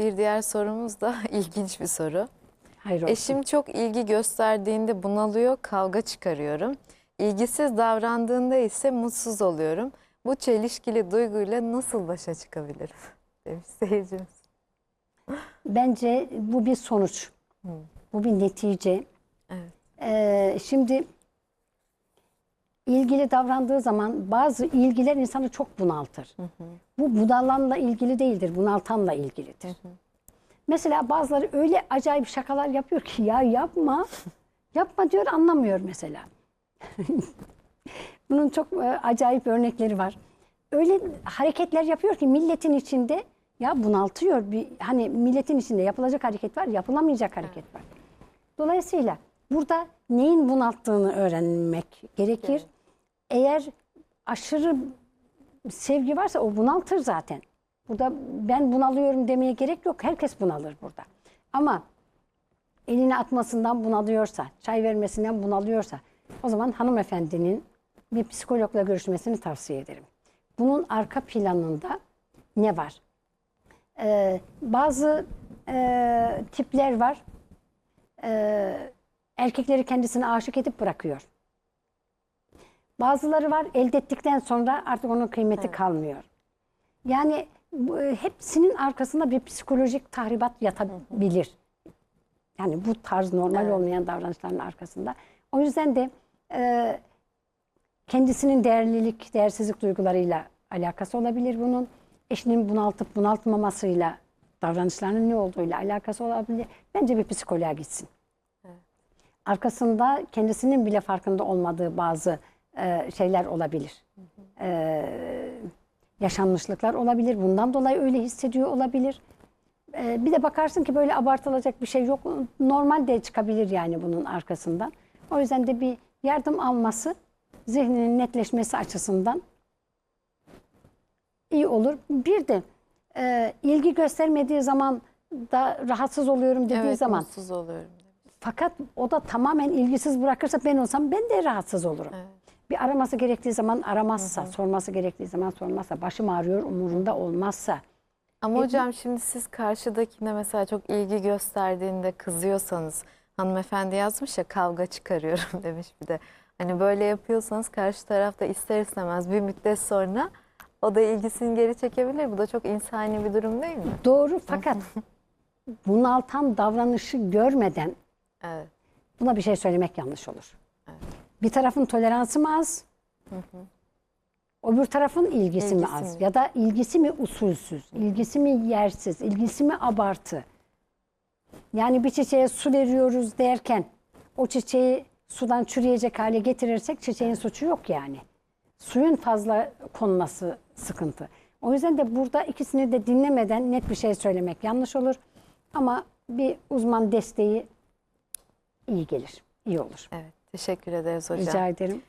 Bir diğer sorumuz da ilginç bir soru. Hayır olsun. Eşim çok ilgi gösterdiğinde bunalıyor, kavga çıkarıyorum. İlgisiz davrandığında ise mutsuz oluyorum. Bu çelişkili duyguyla nasıl başa çıkabilirim? Demiş seyircimiz. Bence bu bir sonuç. Bu bir netice. Evet. Ee, şimdi ilgili davrandığı zaman bazı ilgiler insanı çok bunaltır. Bu bunalanla ilgili değildir, bunaltanla ilgilidir. Mesela bazıları öyle acayip şakalar yapıyor ki ya yapma, yapma diyor anlamıyor mesela. Bunun çok e, acayip örnekleri var. Öyle hareketler yapıyor ki milletin içinde ya bunaltıyor. Bir, hani milletin içinde yapılacak hareket var, yapılamayacak hareket var. Dolayısıyla burada neyin bunalttığını öğrenmek gerekir. Eğer aşırı sevgi varsa o bunaltır zaten. Burada ben bunalıyorum demeye gerek yok. Herkes bunalır burada. Ama elini atmasından bunalıyorsa, çay vermesinden bunalıyorsa o zaman hanımefendinin bir psikologla görüşmesini tavsiye ederim. Bunun arka planında ne var? Ee, bazı e, tipler var. Ee, erkekleri kendisine aşık edip bırakıyor. Bazıları var elde ettikten sonra artık onun kıymeti kalmıyor. Yani bu, e, hepsinin arkasında bir psikolojik tahribat yatabilir. Yani bu tarz normal Evet. olmayan davranışların arkasında. O yüzden de e, kendisinin değerlilik, değersizlik duygularıyla alakası olabilir bunun. Eşinin bunaltıp bunaltmamasıyla, davranışlarının ne olduğuyla alakası olabilir. Bence bir psikoloğa gitsin. Arkasında kendisinin bile farkında olmadığı bazı e, şeyler olabilir. E, yaşanmışlıklar olabilir. Bundan dolayı öyle hissediyor olabilir. E, bir de bakarsın ki böyle abartılacak bir şey yok. Normal de çıkabilir yani bunun arkasından. O yüzden de bir yardım alması zihninin netleşmesi açısından iyi olur. Bir de e, ilgi göstermediği zaman da rahatsız oluyorum dediği Evet, zaman mutsuz oluyorum. fakat o da tamamen ilgisiz bırakırsa ben olsam ben de rahatsız olurum. Bir araması gerektiği zaman aramazsa, sorması gerektiği zaman sormazsa, başım ağrıyor umurunda olmazsa. Ama hocam şimdi siz karşıdakine mesela çok ilgi gösterdiğinde kızıyorsanız hanımefendi yazmış ya kavga çıkarıyorum demiş bir de. Hani böyle yapıyorsanız karşı tarafta ister istemez bir müddet sonra o da ilgisini geri çekebilir. Bu da çok insani bir durum değil mi? Doğru fakat bunaltan davranışı görmeden Evet. buna bir şey söylemek yanlış olur. Bir tarafın toleransı mı az? Öbür tarafın ilgisi mi İlgisi az? mi? Ya da ilgisi mi usulsüz? İlgisi mi yersiz? İlgisi mi abartı? Yani bir çiçeğe su veriyoruz derken o çiçeği sudan çürüyecek hale getirirsek çiçeğin suçu yok yani. Suyun fazla konması sıkıntı. O yüzden de burada ikisini de dinlemeden net bir şey söylemek yanlış olur. Ama bir uzman desteği iyi gelir, iyi olur. Evet. Teşekkür ederiz hocam. Rica ederim.